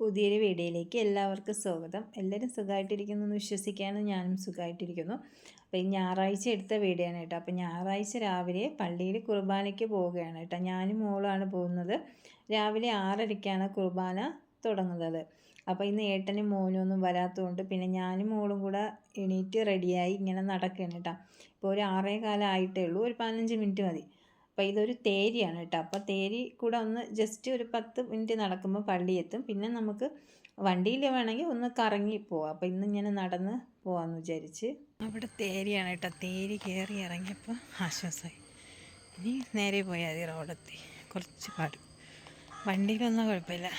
പുതിയൊരു വീഡിയോയിലേക്ക് എല്ലാവർക്കും സ്വാഗതം. എല്ലാവരും സുഖമായിട്ടിരിക്കുന്നു എന്ന് വിശ്വസിക്കാനും ഞാനും സുഖമായിട്ടിരിക്കുന്നു. അപ്പോൾ ഈ ഞായറാഴ്ച എടുത്ത വീഡിയോ ആണ് കേട്ടോ. അപ്പോൾ ഞായറാഴ്ച രാവിലെ പള്ളിയിൽ കുർബാനയ്ക്ക് പോവുകയാണ് കേട്ടോ. ഞാനും മോളാണ് പോകുന്നത്. രാവിലെ ആറരയ്ക്കാണ് കുർബാന തുടങ്ങുന്നത്. അപ്പോൾ ഇന്ന് ഏട്ടനും മോനും ഒന്നും വരാത്തതുകൊണ്ട് പിന്നെ ഞാനും മോളും കൂടെ എണീറ്റ് റെഡിയായി ഇങ്ങനെ നടക്കുകയാണ് കേട്ടോ. ഇപ്പോൾ ഒരു ആറേ കാലം ആയിട്ടേ ഉള്ളൂ. ഒരു പതിനഞ്ച് മിനിറ്റ് മതി. അപ്പോൾ ഇതൊരു തേരിയാണ് കേട്ടോ. അപ്പോൾ തേരി കൂടെ ഒന്ന് ജസ്റ്റ് ഒരു പത്ത് മിനിറ്റ് നടക്കുമ്പോൾ പള്ളിയെത്തും പിന്നെ നമുക്ക് വണ്ടിയിൽ വേണമെങ്കിൽ ഒന്ന് കറങ്ങി പോവാം. അപ്പോൾ ഇന്ന് ഇങ്ങനെ നടന്ന് പോവാമെന്ന് വിചാരിച്ച്. അവിടെ തേരിയാണ് കേട്ടോ. തേരി കയറി ഇറങ്ങിയപ്പോൾ ആശ്വാസമായി ഇനി നേരെ പോയാൽ മതി റോഡെത്തി. കുറച്ച് പാടും. വണ്ടിയിലൊന്നും കുഴപ്പമില്ല.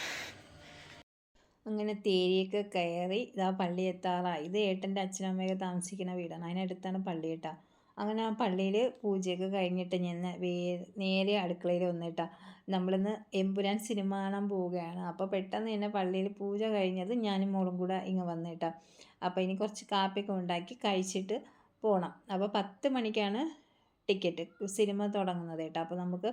അങ്ങനെ തേരിയൊക്കെ കയറി ഇതാ പള്ളി എത്താറായി. ഇത് ഏട്ടന്റെ അച്ഛനമ്മയൊക്കെ താമസിക്കുന്ന വീടാണ്. അതിനടുത്താണ് പള്ളി കേട്ടോ. അങ്ങനെ ആ പള്ളിയിൽ പൂജയൊക്കെ കഴിഞ്ഞിട്ട് ഞാൻ വേ നേരെ അടുക്കളയിൽ വന്നിട്ടാ. നമ്മളിന്ന് എമ്പുരാൻ സിനിമ കാണാൻ പോവുകയാണ്. അപ്പോൾ പെട്ടെന്ന് തന്നെ പള്ളിയിൽ പൂജ കഴിഞ്ഞത് ഞാനും മോളും കൂടെ ഇങ്ങ് വന്നിട്ടാ. അപ്പോൾ ഇനി കുറച്ച് കാപ്പിയൊക്കെ ഉണ്ടാക്കി കഴിച്ചിട്ട് പോകണം അപ്പോൾ പത്ത് മണിക്കാണ് ടിക്കറ്റ് സിനിമ തുടങ്ങുന്നത് കേട്ടോ. അപ്പോൾ നമുക്ക്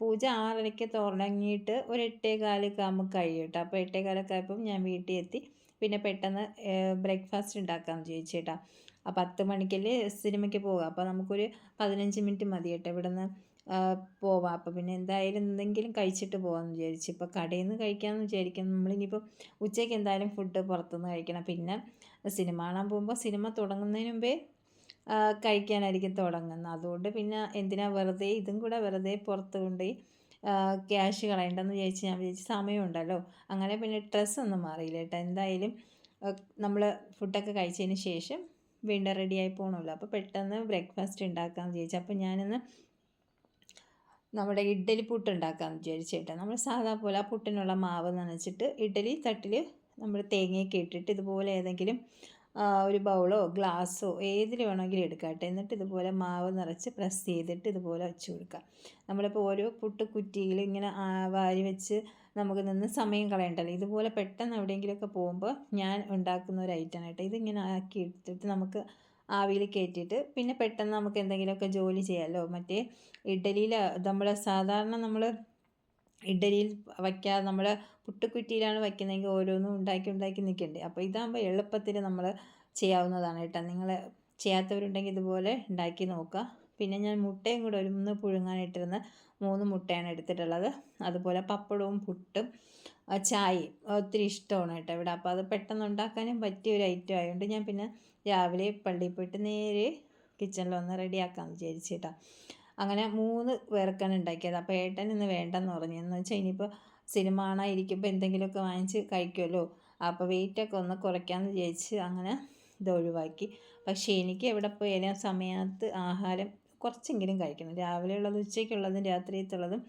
പൂജ ആറരയ്ക്ക് തുടങ്ങിയിട്ട് ഒരു എട്ടേ കാലൊക്കെ ആകുമ്പോൾ കഴിയും കേട്ടോ. അപ്പോൾ എട്ടേ കാലൊക്കെ ആയപ്പോൾ ഞാൻ വീട്ടിൽ എത്തി. പിന്നെ പെട്ടെന്ന് ബ്രേക്ക്ഫാസ്റ്റ് ഉണ്ടാക്കാമെന്ന് ചോദിച്ചേട്ടാ ആ പത്ത് മണിക്കല്ലേ സിനിമയ്ക്ക് പോവുക. അപ്പോൾ നമുക്കൊരു പതിനഞ്ച് മിനിറ്റ് മതി കേട്ടോ ഇവിടെ നിന്ന് പോവാം. അപ്പോൾ പിന്നെ എന്തായാലും എന്തെങ്കിലും കഴിച്ചിട്ട് പോകാമെന്ന് വിചാരിച്ചു. ഇപ്പോൾ കടയിൽ നിന്ന് കഴിക്കാമെന്ന് വിചാരിക്കും നമ്മളിനിയിപ്പോൾ ഉച്ചയ്ക്ക് എന്തായാലും ഫുഡ് പുറത്തുനിന്ന് കഴിക്കണം. പിന്നെ സിനിമ കാണാൻ പോകുമ്പോൾ സിനിമ തുടങ്ങുന്നതിന് മുമ്പേ കഴിക്കാനായിരിക്കും തുടങ്ങുന്നത്. അതുകൊണ്ട് പിന്നെ എന്തിനാ വെറുതെ ഇതും കൂടെ വെറുതെ പുറത്ത് കൊണ്ടുപോയി ക്യാഷ് കളയണ്ടെന്ന് വിചാരിച്ച് ഞാൻ വിചാരിച്ച് സമയമുണ്ടല്ലോ. അങ്ങനെ പിന്നെ ഡ്രസ്സൊന്നും മാറിയില്ല കേട്ടോ. എന്തായാലും നമ്മൾ ഫുഡൊക്കെ കഴിച്ചതിന് ശേഷം വീണ്ടും റെഡിയായി പോകണമല്ലോ അപ്പോൾ പെട്ടെന്ന് ബ്രേക്ക്ഫാസ്റ്റ് ഉണ്ടാക്കാമെന്ന് വിചാരിച്ചു. അപ്പോൾ ഞാനിന്ന് നമ്മുടെ ഇഡ്ഡലി പുട്ട് ഉണ്ടാക്കാമെന്ന് വിചാരിച്ചേട്ടാ നമ്മൾ സാധാ പോലെ ആ പുട്ടിനുള്ള മാവ് നനച്ചിട്ട് ഇഡ്ഡലി തട്ടിൽ നമ്മൾ തേങ്ങയൊക്കെ ഇട്ടിട്ട് ഇതുപോലെ ഏതെങ്കിലും ഒരു ബൗളോ ഗ്ലാസ്സോ ഏതിൽ വേണമെങ്കിലും എടുക്കാം എന്നിട്ട് ഇതുപോലെ മാവ് നിറച്ച് പ്രസ് ചെയ്തിട്ട് ഇതുപോലെ വെച്ച് കൊടുക്കാം നമ്മളിപ്പോൾ ഓരോ പുട്ട് കുറ്റിയിൽ ഇങ്ങനെ വാരി വെച്ച് നമുക്ക് നിന്ന് സമയം കളയണ്ടല്ലോ. ഇതുപോലെ പെട്ടെന്ന് എവിടെയെങ്കിലുമൊക്കെ പോകുമ്പോൾ ഞാൻ ഉണ്ടാക്കുന്ന ഒരു ഐറ്റം കേട്ടോ ഇതിങ്ങനെ ആക്കി എടുത്തിട്ട് നമുക്ക് ആവിയിൽ കയറ്റിയിട്ട് പിന്നെ പെട്ടെന്ന് നമുക്ക് എന്തെങ്കിലുമൊക്കെ ജോലി ചെയ്യാമല്ലോ മറ്റേ ഇഡ്ഡലിയിൽ നമ്മൾ സാധാരണ നമ്മൾ ഇഡലിയിൽ വയ്ക്കാതെ നമ്മൾ പുട്ടുക്കുറ്റിയിലാണ് വയ്ക്കുന്നതെങ്കിൽ ഓരോന്നും ഉണ്ടാക്കി ഉണ്ടാക്കി നിൽക്കണ്ടേ. അപ്പോൾ ഇതാകുമ്പോൾ എളുപ്പത്തിൽ നമ്മൾ ചെയ്യാവുന്നതാണ് കേട്ടോ. നിങ്ങൾ ചെയ്യാത്തവരുണ്ടെങ്കിൽ ഇതുപോലെ ഉണ്ടാക്കി നോക്കുക. പിന്നെ ഞാൻ മുട്ടയും കൂടെ ഒരു ഒന്ന് പുഴുങ്ങാനിട്ടിരുന്ന മൂന്ന് മുട്ടയാണ് എടുത്തിട്ടുള്ളത്. അതുപോലെ പപ്പടവും പുട്ടും ചായയും ഒത്തിരി ഇഷ്ടമാണ് കേട്ടോ ഇവിടെ. അപ്പോൾ അത് പെട്ടെന്ന് ഉണ്ടാക്കാനും പറ്റിയ ഒരു ഐറ്റം ആയതുകൊണ്ട് ഞാൻ പിന്നെ രാവിലെ പള്ളിയിൽ പോയിട്ട് നേരെ കിച്ചണിൽ ഒന്ന് റെഡിയാക്കാമെന്ന് വിചാരിച്ചിട്ടാണ് അങ്ങനെ മൂന്ന് പേർക്കാണ് ഉണ്ടാക്കിയത്. അപ്പോൾ ഏട്ടൻ ഇന്ന് വേണ്ടെന്ന് പറഞ്ഞു. എന്ന് വെച്ചാൽ ഇനിയിപ്പോൾ സിനിമ കാണാതിരിക്കുമ്പോൾ എന്തെങ്കിലുമൊക്കെ വാങ്ങിച്ച് കഴിക്കുമല്ലോ. അപ്പോൾ വെയിറ്റൊക്കെ ഒന്ന് കുറയ്ക്കാമെന്ന് വിചാരിച്ച് അങ്ങനെ ഇത് ഒഴിവാക്കി. പക്ഷേ എനിക്ക് എവിടെ പോയാലും സമയത്ത് ആഹാരം കുറച്ചെങ്കിലും കഴിക്കണം. രാവിലെ ഉള്ളത് ഉച്ചയ്ക്കുള്ളതും രാത്രിയത്തുള്ളതും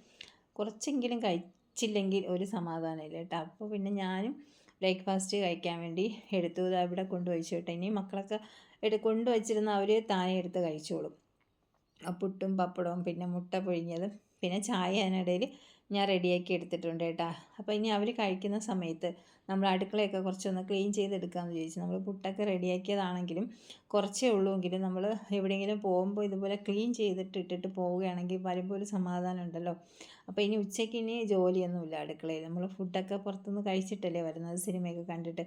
കുറച്ചെങ്കിലും കഴിച്ചില്ലെങ്കിൽ ഒരു സമാധാനമില്ല കേട്ടോ. അപ്പോൾ പിന്നെ ഞാനും ബ്രേക്ക്ഫാസ്റ്റ് കഴിക്കാൻ വേണ്ടി എടുത്തു. ഇവിടെ കൊണ്ടുവച്ചു കേട്ടോ. ഇനി മക്കളൊക്കെ എടു കൊണ്ടുവച്ചിരുന്ന അവർ താനെ എടുത്ത് കഴിച്ചോളും. പുട്ടും പപ്പടവും പിന്നെ മുട്ട പൊഴിഞ്ഞതും പിന്നെ ചായ അതിനിടയിൽ ഞാൻ റെഡിയാക്കി എടുത്തിട്ടുണ്ട് കേട്ടോ. അപ്പോൾ ഇനി അവർ കഴിക്കുന്ന സമയത്ത് നമ്മൾ അടുക്കളയൊക്കെ കുറച്ചൊന്ന് ക്ലീൻ ചെയ്തെടുക്കാമെന്ന് ചോദിച്ചു നമ്മൾ പുട്ടൊക്കെ റെഡിയാക്കിയതാണെങ്കിലും കുറച്ചേ ഉള്ളൂ എങ്കിലും നമ്മൾ എവിടെയെങ്കിലും പോകുമ്പോൾ ഇതുപോലെ ക്ലീൻ ചെയ്തിട്ട് ഇട്ടിട്ട് പോവുകയാണെങ്കിൽ വരുമ്പോൾ ഒരു സമാധാനം ഉണ്ടല്ലോ. അപ്പോൾ ഇനി ഉച്ചയ്ക്ക് ഇനി ജോലിയൊന്നുമില്ല അടുക്കളയിൽ. നമ്മൾ ഫുഡൊക്കെ പുറത്തുനിന്ന് കഴിച്ചിട്ടല്ലേ വരുന്നത് സിനിമയൊക്കെ കണ്ടിട്ട്.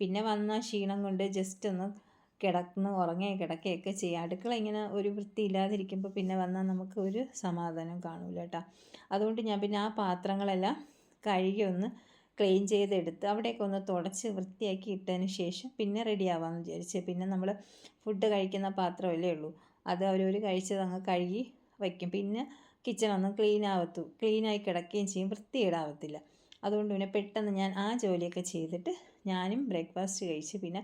പിന്നെ വന്ന ക്ഷീണം കൊണ്ട് ജസ്റ്റ് ഒന്ന് കിടന്ന് ഉറങ്ങേ കിടക്കുകയൊക്കെ ചെയ്യുക അടുക്കള ഇങ്ങനെ ഒരു വൃത്തി ഇല്ലാതിരിക്കുമ്പോൾ പിന്നെ വന്നാൽ നമുക്ക് ഒരു സമാധാനം കാണില്ല കേട്ടോ. അതുകൊണ്ട് ഞാൻ പിന്നെ ആ പാത്രങ്ങളെല്ലാം കഴുകി ഒന്ന് ക്ലീൻ ചെയ്തെടുത്ത് അവിടെയൊക്കെ ഒന്ന് തുടച്ച് വൃത്തിയാക്കി ഇട്ടതിന് ശേഷം പിന്നെ റെഡി ആവാമെന്ന് വിചാരിച്ച്. പിന്നെ നമ്മൾ ഫുഡ് കഴിക്കുന്ന പാത്രമല്ലേ ഉള്ളൂ. അത് അവരൊരു കഴിച്ചത് അങ്ങ് കഴുകി വയ്ക്കും പിന്നെ കിച്ചണൊന്നും ക്ലീൻ ആവത്തു. ക്ലീനായി കിടക്കുകയും ചെയ്യും. വൃത്തിയിടാവത്തില്ല അതുകൊണ്ട് പിന്നെ പെട്ടെന്ന് ഞാൻ ആ ജോലിയൊക്കെ ചെയ്തിട്ട് ഞാനും ബ്രേക്ക്ഫാസ്റ്റ് കഴിച്ച് പിന്നെ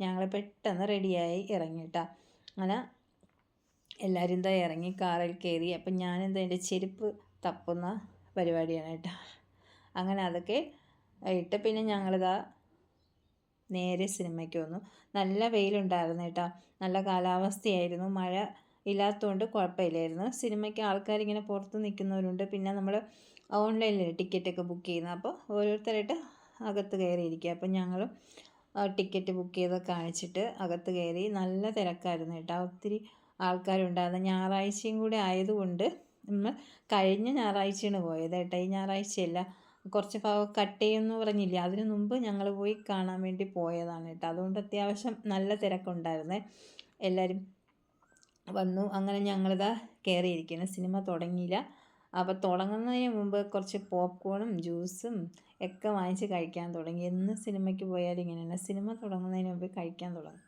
ഞങ്ങൾ പെട്ടെന്ന് റെഡിയായി ഇറങ്ങിയിട്ടാ അങ്ങനെ എല്ലാവരും എന്താ ഇറങ്ങി കാറിൽ കയറി. അപ്പം ഞാനെന്താ എന്റെ ചെരുപ്പ് തപ്പുന്ന പരിപാടിയാണ് കേട്ടോ. അങ്ങനെ അതൊക്കെ ഇട്ട് പിന്നെ ഞങ്ങളിതാ നേരെ സിനിമയ്ക്ക് വന്നു. നല്ല വെയിലുണ്ടായിരുന്നു കേട്ടോ. നല്ല കാലാവസ്ഥയായിരുന്നു. മഴ ഇല്ലാത്തതുകൊണ്ട് കുഴപ്പമില്ലായിരുന്നു. സിനിമയ്ക്ക് ആൾക്കാരിങ്ങനെ പുറത്ത് നിൽക്കുന്നവരുണ്ട്. പിന്നെ നമ്മൾ ഓൺലൈനിൽ ടിക്കറ്റൊക്കെ ബുക്ക് ചെയ്യുന്നത് അപ്പോൾ ഓരോരുത്തരായിട്ട് അകത്ത് കയറിയിരിക്കുക. അപ്പം ഞങ്ങളും ടിക്കറ്റ് ബുക്ക് ചെയ്ത് കാണിച്ചിട്ട് അകത്ത് കയറി. നല്ല തിരക്കായിരുന്നു കേട്ടോ. ഒത്തിരി ആൾക്കാരുണ്ടായിരുന്നു. ഞായറാഴ്ചയും കൂടെ ആയതുകൊണ്ട് നമ്മൾ കഴിഞ്ഞ ഞായറാഴ്ചയാണ് പോയത് കേട്ടോ. ഈ ഞായറാഴ്ചയല്ല. കുറച്ച് ഭാഗം കട്ട് ചെയ്യുമെന്ന് പറഞ്ഞില്ലേ? അതിനു മുമ്പ് ഞങ്ങൾ പോയി കാണാൻ വേണ്ടി പോയതാണ് കേട്ടോ. അതുകൊണ്ട് അത്യാവശ്യം നല്ല തിരക്കുണ്ടായിരുന്നേ. എല്ലാവരും വന്നു. അങ്ങനെ ഞങ്ങളിതാ കയറിയിരിക്കുന്നു. സിനിമ തുടങ്ങിയില്ല. അപ്പോൾ തുടങ്ങുന്നതിന് മുമ്പ് കുറച്ച് പോപ്കോണും ജ്യൂസും ഒക്കെ വാങ്ങിച്ച് കഴിക്കാൻ തുടങ്ങി. എന്ന് സിനിമയ്ക്ക് പോയാലും ഇങ്ങനെയാണ് സിനിമ തുടങ്ങുന്നതിന് മുമ്പ് കഴിക്കാൻ തുടങ്ങും.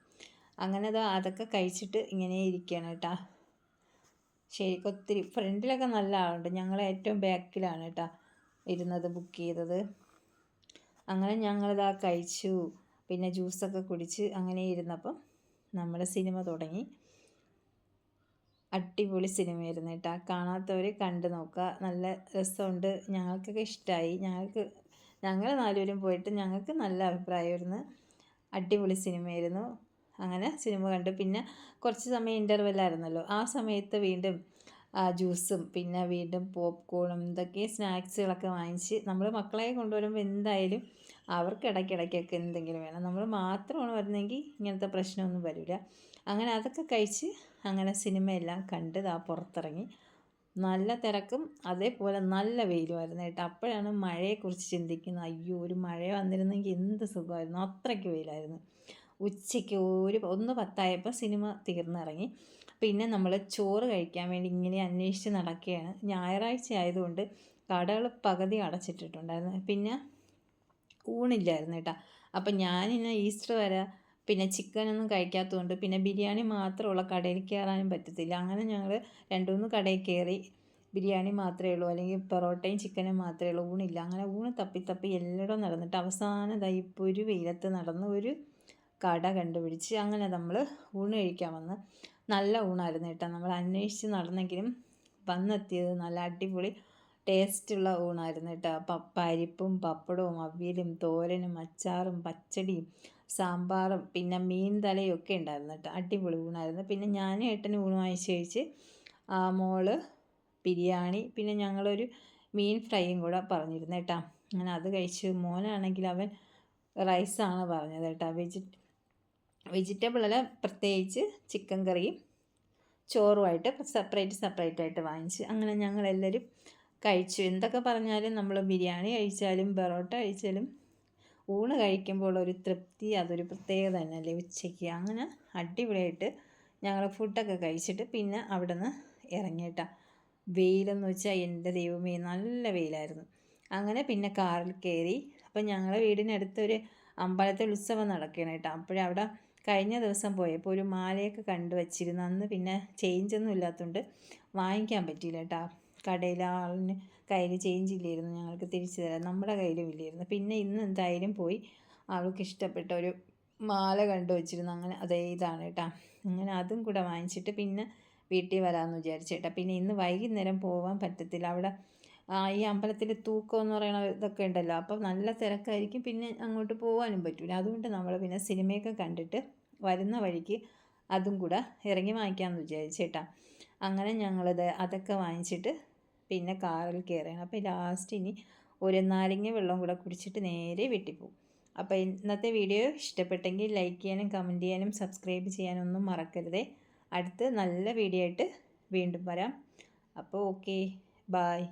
അങ്ങനെ അതാ അതൊക്കെ കഴിച്ചിട്ട് ഇങ്ങനെ ഇരിക്കുകയാണ് കേട്ടോ. ശരിക്കും ഒത്തിരി ഫ്രണ്ടിലൊക്കെ നല്ല ആളുണ്ട്. ഞങ്ങൾ ഏറ്റവും ബാക്കിലാണ് കേട്ടോ ഇരുന്നത് ബുക്ക് ചെയ്തത്. അങ്ങനെ ഞങ്ങളിതാ കഴിച്ചു. പിന്നെ ജ്യൂസൊക്കെ കുടിച്ച് അങ്ങനെ ഇരുന്നപ്പം നമ്മുടെ സിനിമ തുടങ്ങി. അടിപൊളി സിനിമയായിരുന്നു കേട്ടോ. കാണാത്തവർ കണ്ടു നോക്കുക. നല്ല രസമുണ്ട്. ഞങ്ങൾക്കൊക്കെ ഇഷ്ടമായി ഞങ്ങൾക്ക് ഞങ്ങൾ നാലുപേരും പോയിട്ട് ഞങ്ങൾക്ക് നല്ല അഭിപ്രായമായിരുന്നു. അടിപൊളി സിനിമയായിരുന്നു. അങ്ങനെ സിനിമ കണ്ടു. പിന്നെ കുറച്ച് സമയം ഇന്റർവെല്ലായിരുന്നല്ലോ ആ സമയത്ത് വീണ്ടും ജ്യൂസും പിന്നെ വീണ്ടും പോപ്കോണും ഇതൊക്കെ സ്നാക്സുകളൊക്കെ വാങ്ങിച്ച് നമ്മൾ മക്കളെ കൊണ്ടുവരുമ്പോൾ എന്തായാലും അവർക്ക് ഇടയ്ക്കിടയ്ക്കൊക്കെ എന്തെങ്കിലും വേണം. നമ്മൾ മാത്രമാണ് വരുന്നതെങ്കിൽ ഇങ്ങനത്തെ പ്രശ്നമൊന്നും വരില്ല. അങ്ങനെ അതൊക്കെ കഴിച്ച് അങ്ങനെ സിനിമയെല്ലാം കണ്ട് ആ പുറത്തിറങ്ങി. നല്ല തിരക്കും അതേപോലെ നല്ല വെയിലുമായിരുന്നു കേട്ടോ. അപ്പോഴാണ് മഴയെക്കുറിച്ച് ചിന്തിക്കുന്നത്. അയ്യോ ഒരു മഴ വന്നിരുന്നെങ്കിൽ എന്ത് സുഖമായിരുന്നു. അത്രയ്ക്ക് വെയിലായിരുന്നു. ഉച്ചയ്ക്ക് ഒരു ഒന്ന് പത്തായപ്പോൾ സിനിമ തീർന്നിറങ്ങി. പിന്നെ നമ്മൾ ചോറ് കഴിക്കാൻ വേണ്ടി ഇങ്ങനെ അന്വേഷിച്ച് നടക്കുകയാണ്. ഞായറാഴ്ച ആയതുകൊണ്ട് കടകൾ പകുതി അടച്ചിട്ടിട്ടുണ്ടായിരുന്നു. പിന്നെ ഊണില്ലായിരുന്നു കേട്ടോ. അപ്പം ഞാനിന്ന് ഈസ്റ്റർ വരെ പിന്നെ ചിക്കനൊന്നും കഴിക്കാത്തതുകൊണ്ട് പിന്നെ ബിരിയാണി മാത്രമുള്ള കടയിൽ കയറാനും പറ്റത്തില്ല. അങ്ങനെ ഞങ്ങൾ രണ്ടു മൂന്ന് കടയിൽ കയറി ബിരിയാണി മാത്രമേ ഉള്ളൂ. അല്ലെങ്കിൽ പൊറോട്ടയും ചിക്കനും മാത്രമേ ഉള്ളൂ. ഊണില്ല അങ്ങനെ ഊണ് തപ്പി തപ്പി എല്ലായിടവും നടന്നിട്ട് അവസാനം ഇപ്പോൾ ഒരു വെയിലത്ത് നടന്ന് ഒരു കട കണ്ടുപിടിച്ച് അങ്ങനെ നമ്മൾ ഊണ് കഴിക്കാൻ വന്ന്. നല്ല ഊണായിരുന്നു കേട്ടോ. നമ്മൾ അന്വേഷിച്ച് നടന്നെങ്കിലും വന്നെത്തിയത് നല്ല അടിപൊളി ടേസ്റ്റുള്ള ഊണായിരുന്നു കേട്ടോ. പരിപ്പും പപ്പടവും അവിയലും തോരനും അച്ചാറും പച്ചടിയും സാമ്പാറും പിന്നെ മീൻ തലയൊക്കെ ഉണ്ടായിരുന്നു കേട്ടോ. അടിപൊളി ഊണായിരുന്നു. പിന്നെ ഞാനും ഏട്ടനും ഊണ് വാങ്ങിച്ച് കഴിച്ച് മോൾ ബിരിയാണി പിന്നെ ഞങ്ങളൊരു മീൻ ഫ്രൈയും കൂടെ പറഞ്ഞിരുന്നു കേട്ടോ. അങ്ങനെ അത് കഴിച്ച്. മോനാണെങ്കിൽ അവൻ റൈസാണ് പറഞ്ഞത് കേട്ടോ. വെജി വെജിറ്റബിൾ അല്ല പ്രത്യേകിച്ച് ചിക്കൻ കറിയും ചോറുമായിട്ട് സെപ്പറേറ്റ് സെപ്പറേറ്റ് ആയിട്ട് വാങ്ങിച്ച് അങ്ങനെ ഞങ്ങളെല്ലാവരും കഴിച്ചു. എന്തൊക്കെ പറഞ്ഞാലും നമ്മൾ ബിരിയാണി കഴിച്ചാലും പൊറോട്ട കഴിച്ചാലും ഊണ് കഴിക്കുമ്പോൾ ഒരു തൃപ്തി അതൊരു പ്രത്യേകത തന്നെയല്ലേ ഉച്ചയ്ക്ക്. അങ്ങനെ അടിപൊളിയായിട്ട് ഞങ്ങൾ ഫുഡൊക്കെ കഴിച്ചിട്ട് പിന്നെ അവിടെ നിന്ന് ഇറങ്ങിയിട്ടാ. വെയിലെന്ന് വെച്ചാൽ എന്റെ ദൈവമേ നല്ല വെയിലായിരുന്നു. അങ്ങനെ പിന്നെ കാറിൽ കയറി. അപ്പം ഞങ്ങളുടെ വീടിനടുത്തൊരു അമ്പലത്തിൽ ഉത്സവം നടക്കുകയാണ് കേട്ടോ. അപ്പോഴവിടെ കഴിഞ്ഞ ദിവസം പോയപ്പോൾ ഒരു മാലയൊക്കെ കണ്ടു വച്ചിരുന്നു. അന്ന് പിന്നെ ചേഞ്ചൊന്നും ഇല്ലാത്തതുകൊണ്ട് വാങ്ങിക്കാൻ പറ്റിയില്ല കേട്ടോ. കടയിൽ ആളിന് കയ്യിൽ ചേഞ്ച് ഇല്ലായിരുന്നു ഞങ്ങൾക്ക് തിരിച്ചു തരാൻ നമ്മുടെ കയ്യിലും ഇല്ലായിരുന്നു. പിന്നെ ഇന്ന് എന്തായാലും പോയി അവൾക്ക് ഇഷ്ടപ്പെട്ട ഒരു മാല കണ്ടു വച്ചിരുന്നു. അങ്ങനെ അതേ ഇതാണ് കേട്ടോ. അങ്ങനെ അതും കൂടെ വാങ്ങിച്ചിട്ട് പിന്നെ വീട്ടിൽ വരാമെന്ന് വിചാരിച്ചേട്ടാ പിന്നെ ഇന്ന് വൈകുന്നേരം പോകാൻ പറ്റത്തില്ല. അവിടെ ഈ അമ്പലത്തിൽ തൂക്കം എന്ന് പറയുന്ന ഇതൊക്കെ ഉണ്ടല്ലോ. അപ്പം നല്ല തിരക്കായിരിക്കും. പിന്നെ അങ്ങോട്ട് പോകാനും പറ്റില്ല അതുകൊണ്ട് നമ്മൾ പിന്നെ സിനിമയൊക്കെ കണ്ടിട്ട് വരുന്ന വഴിക്ക് അതും കൂടെ ഇറങ്ങി വാങ്ങിക്കാമെന്ന് വിചാരിച്ചേട്ടാ അങ്ങനെ ഞങ്ങളത് അതൊക്കെ വാങ്ങിച്ചിട്ട് പിന്നെ കാറിൽ കയറുകയാണ് അപ്പോൾ ലാസ്റ്റ് ഇനി ഒരു നാരങ്ങ വെള്ളം കൂടെ കുടിച്ചിട്ട് നേരെ വീട്ടിൽ പോകും. അപ്പോൾ ഇന്നത്തെ വീഡിയോ ഇഷ്ടപ്പെട്ടെങ്കിൽ ലൈക്ക് ചെയ്യാനും കമന്റ് ചെയ്യാനും സബ്സ്ക്രൈബ് ചെയ്യാനും ഒന്നും മറക്കരുതേ. അടുത്ത് നല്ല വീഡിയോ ആയിട്ട് വീണ്ടും വരാം. അപ്പോൾ ഓക്കെ ബായ്